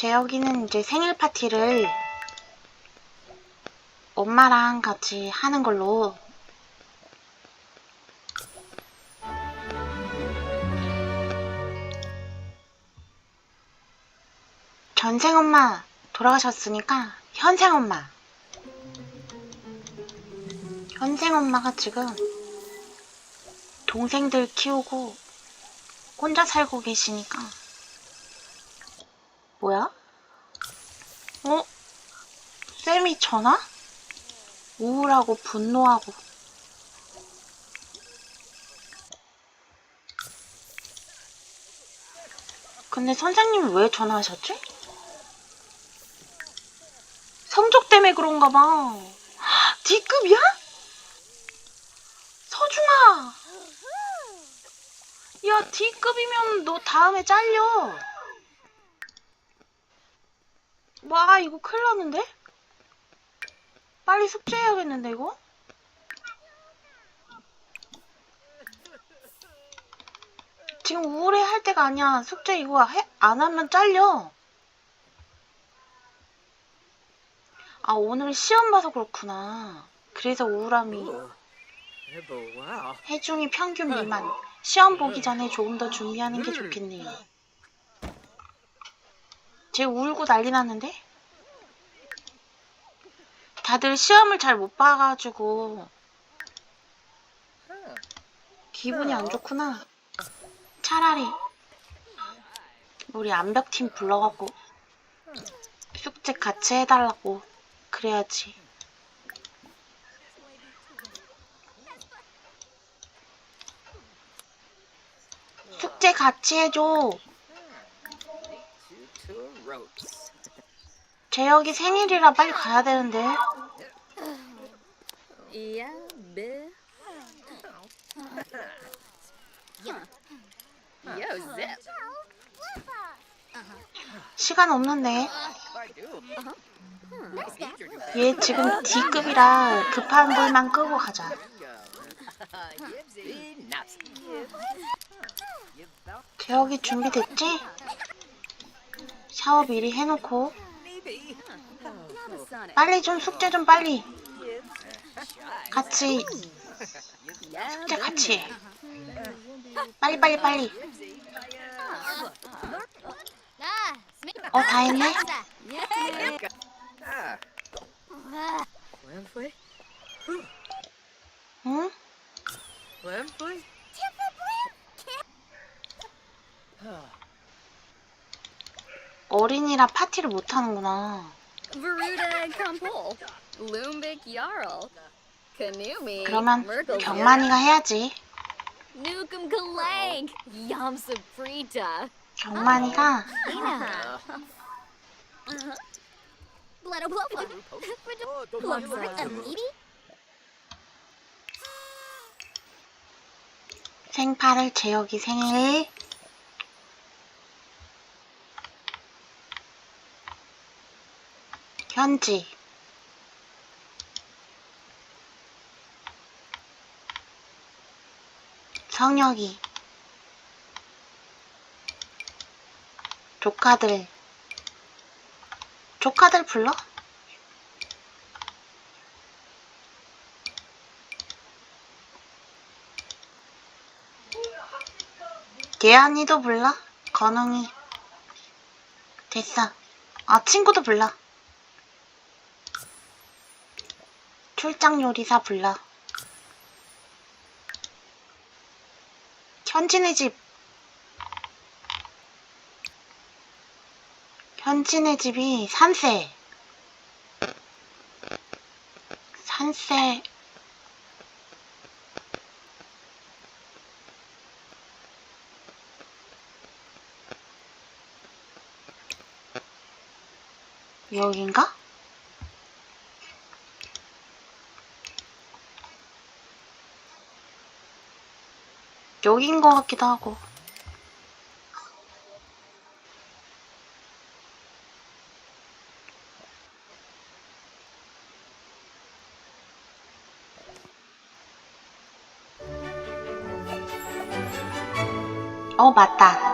재혁이는 이제 생일 파티를 엄마랑 같이 하는 걸로. 전생 엄마 돌아가셨으니까 현생 엄마. 현생 엄마가 지금 동생들 키우고 혼자 살고 계시니까 뭐야? 어? 쌤이 전화? 우울하고 분노하고 근데 선생님 왜 전화하셨지? 성적 때문에 그런가 봐. D급이야? 서중아! 야, D급이면 너 다음에 잘려. 와, 이거 큰일 났는데? 빨리 숙제해야겠는데, 이거? 지금 우울해 할 때가 아니야. 숙제 이거 해, 안 하면 잘려. 아, 오늘 시험 봐서 그렇구나. 그래서 우울함이. 해중이 평균 미만. 시험 보기 전에 조금 더 준비하는 게 좋겠네요. 쟤 울고 난리 났는데? 다들 시험을 잘 못 봐가지고 기분이 안 좋구나. 차라리 우리 암벽팀 불러갖고 숙제 같이 해달라고 그래야지. 숙제 같이 해줘. 재혁이 생일이라 빨리 가야 되는데. Yo, zip. 시간 없는데. 얘 지금 D급이라 급한 불만 끄고 가자. 재혁이 준비됐지? 샤워 미리 해놓고 Maybe. 빨리 좀 숙제 좀 빨리 같이 숙제 같이 해. 빨리 빨리 빨리 어 다 했네? 응? 어린이라 파티를 못 하는구나. 그러면 경만이가 해야지. 경만이가 생파를 재혁이 생일 현지. 성혁이. 조카들. 조카들 불러? 예안이도 불러? 건웅이. 됐어. 아 친구도 불러 출장 요리사 불러. 현진의 집. 현진의 집이 산세. 산세. 여긴가? 여긴 것 같기도 하고. 어, 맞다.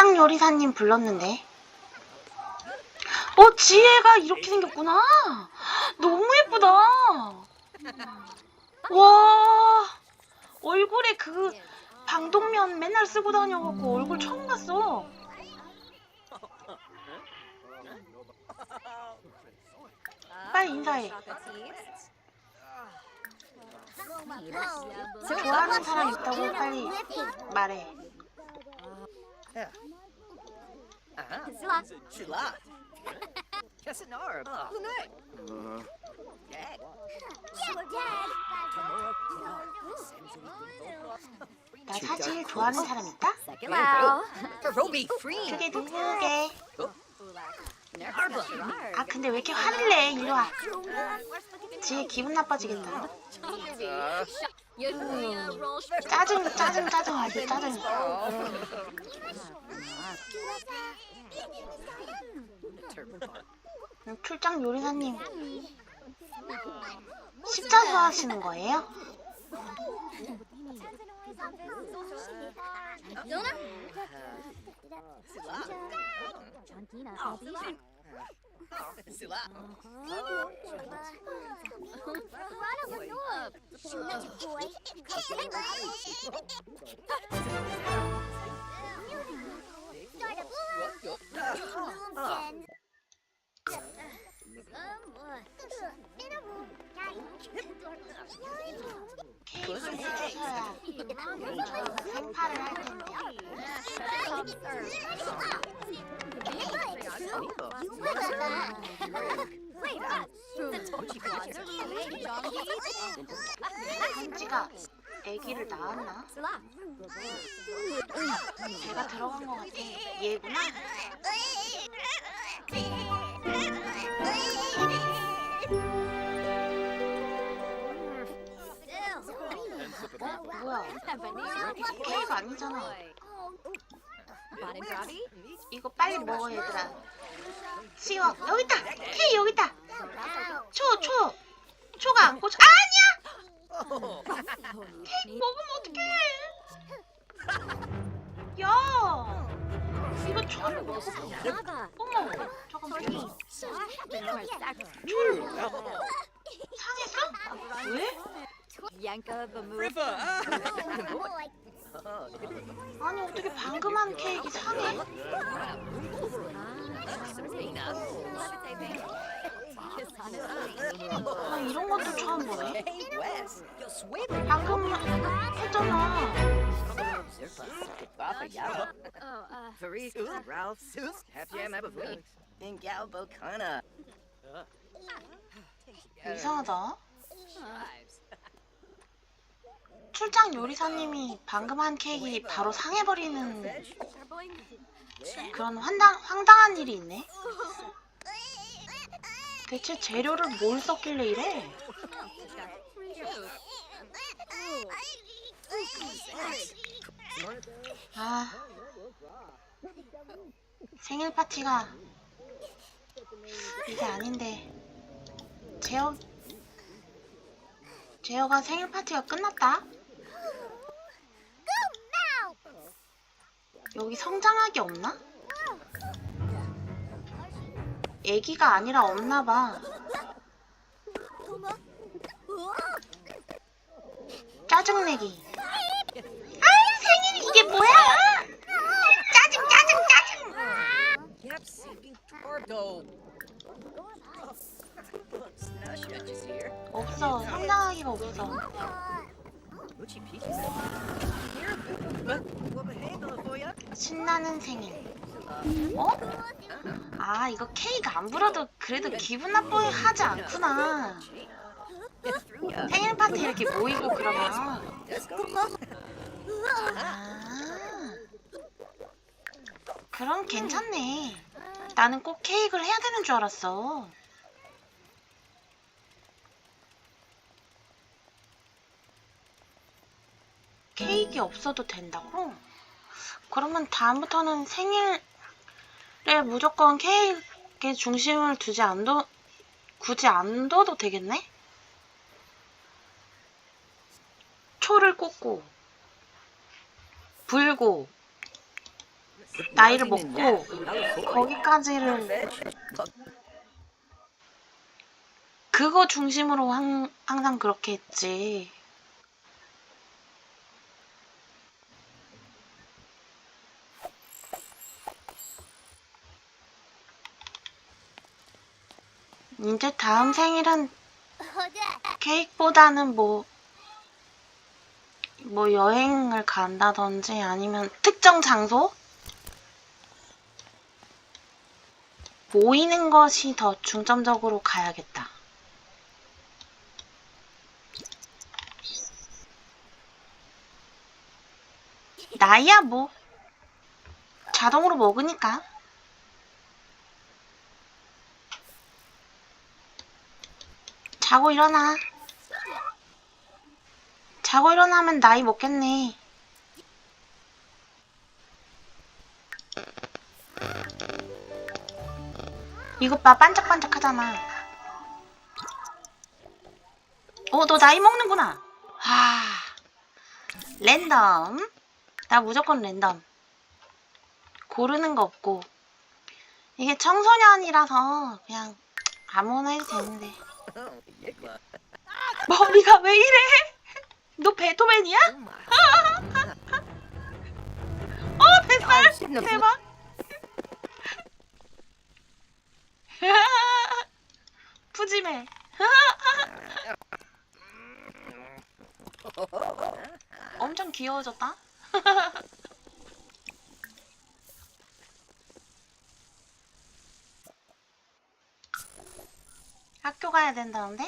출장 요리사님 불렀는데. 어, 지혜가 이렇게 생겼구나. 너무 예쁘다. 와, 얼굴에 그 방독면 맨날 쓰고 다녀갖고 얼굴 처음 봤어. 빨리 인사해. 좋아하는 사람 있다고 빨리 말해. Sila. Casanarb. Lunay. Dad. 나 사실 좋아하는 사람 있다? Hello. Roby Free. 그게 누구게? 아 근데 왜 이렇게 화를 내? 이리 와. 지혜 기분 나빠지겠다. 짜증 짜증 짜증 아주 짜증. 음, 출장 요리사님 십자 좋아하시는 거예요? 한지가 아기를 낳았나? 배가 들어간 것 같아. 얘구나. 뭐야? 케이크 아니잖아. 이거 빨리 먹어 얘들아. 치워. 여기 있다. 케이크 여기 있다. 초 초. 초가 안 꽂혀. 아, 아니야. 케이크 먹으면 어떡해? 야. 이거 초를 먹어. 어머. 잠깐만. 초를 먹어. 상했어? 왜? River. 아니 어떻게 방금 한 케이크 상해? 나 이런 것도 처음 보네. 방금 했잖아. Oh, uh. 이상하다. 출장 요리사님이 방금 한 케이크 바로 상해버리는 그런 황당, 황당한 일이 있네. 대체 재료를 뭘 썼길래 이래? 아, 생일 파티가 이게 아닌데. 제어, 제어가 생일 파티가 끝났다. 여기 성장하기 없나? 애기가 아니라 없나 봐. 짜증내기. 아유 생일이 이게 뭐야? 짜증 짜증 짜증. 없어 성장하기가 없어. 신나는 생일. 어? 아 이거 케이크 안 불어도 그래도 기분 나빠하지 않구나. 생일 파티 이렇게 모이고 그러면. 아, 그럼 괜찮네. 나는 꼭 케이크를 해야 되는 줄 알았어. 케이크 없어도 된다고? 그러면 다음부터는 생일에 무조건 케이크에 중심을 두지 않도, 굳이 안 둬도 되겠네? 초를 꽂고, 불고, 나이를 먹고 거기까지를 그거 중심으로 항, 항상 그렇게 했지. 이제 다음 생일은 케이크보다는 뭐, 뭐 여행을 간다든지 아니면 특정 장소? 모이는 것이 더 중점적으로 가야겠다. 나이야 뭐 자동으로 먹으니까. 자고 일어나. 자고 일어나면 나이 먹겠네. 이것 봐, 반짝반짝 하잖아. 어, 너 나이 먹는구나. 아, 랜덤. 나 무조건 랜덤. 고르는 거 없고. 이게 청소년이라서 그냥 아무거나 해도 되는데. 머리가 왜 이래? 너 베토벤이야? 어, 뱃살! 대박! 푸짐해. 엄청 귀여워졌다. 학교 가야 된다는데?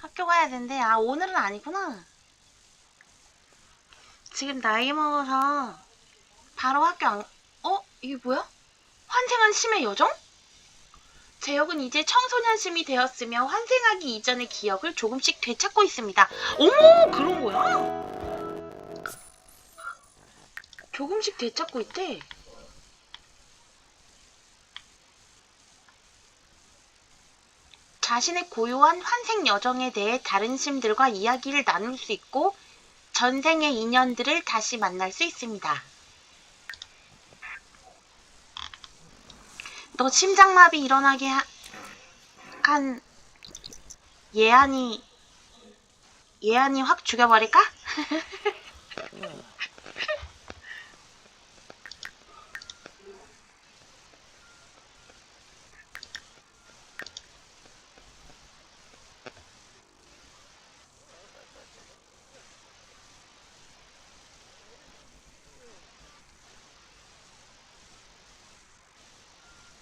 학교 가야 된대. 아, 오늘은 아니구나. 지금 나이 먹어서 바로 학교 안, 어? 이게 뭐야? 환생한 심의 여정? 제역은 이제 청소년심이 되었으며 환생하기 이전의 기억을 조금씩 되찾고 있습니다. 어머, 그런 거야? 조금씩 되찾고 있대. 자신의 고요한 환생 여정에 대해 다른 심들과 이야기를 나눌 수 있고 전생의 인연들을 다시 만날 수 있습니다. 너 심장마비 일어나게 하- 한 예안이 예안이 확 죽여버릴까?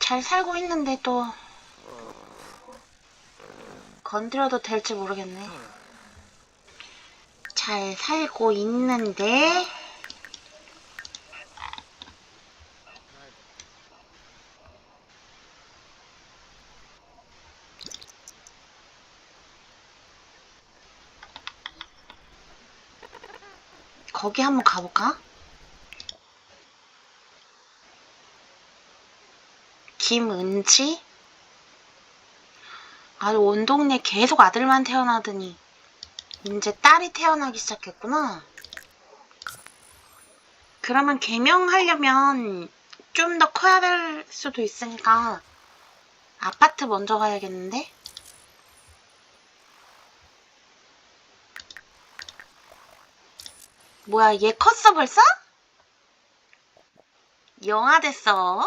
잘 살고 있는데 또 건드려도 될지 모르겠네. 잘 살고 있는데 거기 한번 가볼까? 김은지? 아주 온 동네 계속 아들만 태어나더니 이제 딸이 태어나기 시작했구나. 그러면 개명하려면 좀 더 커야 될 수도 있으니까 아파트 먼저 가야겠는데? 뭐야 얘 컸어 벌써? 영아 됐어?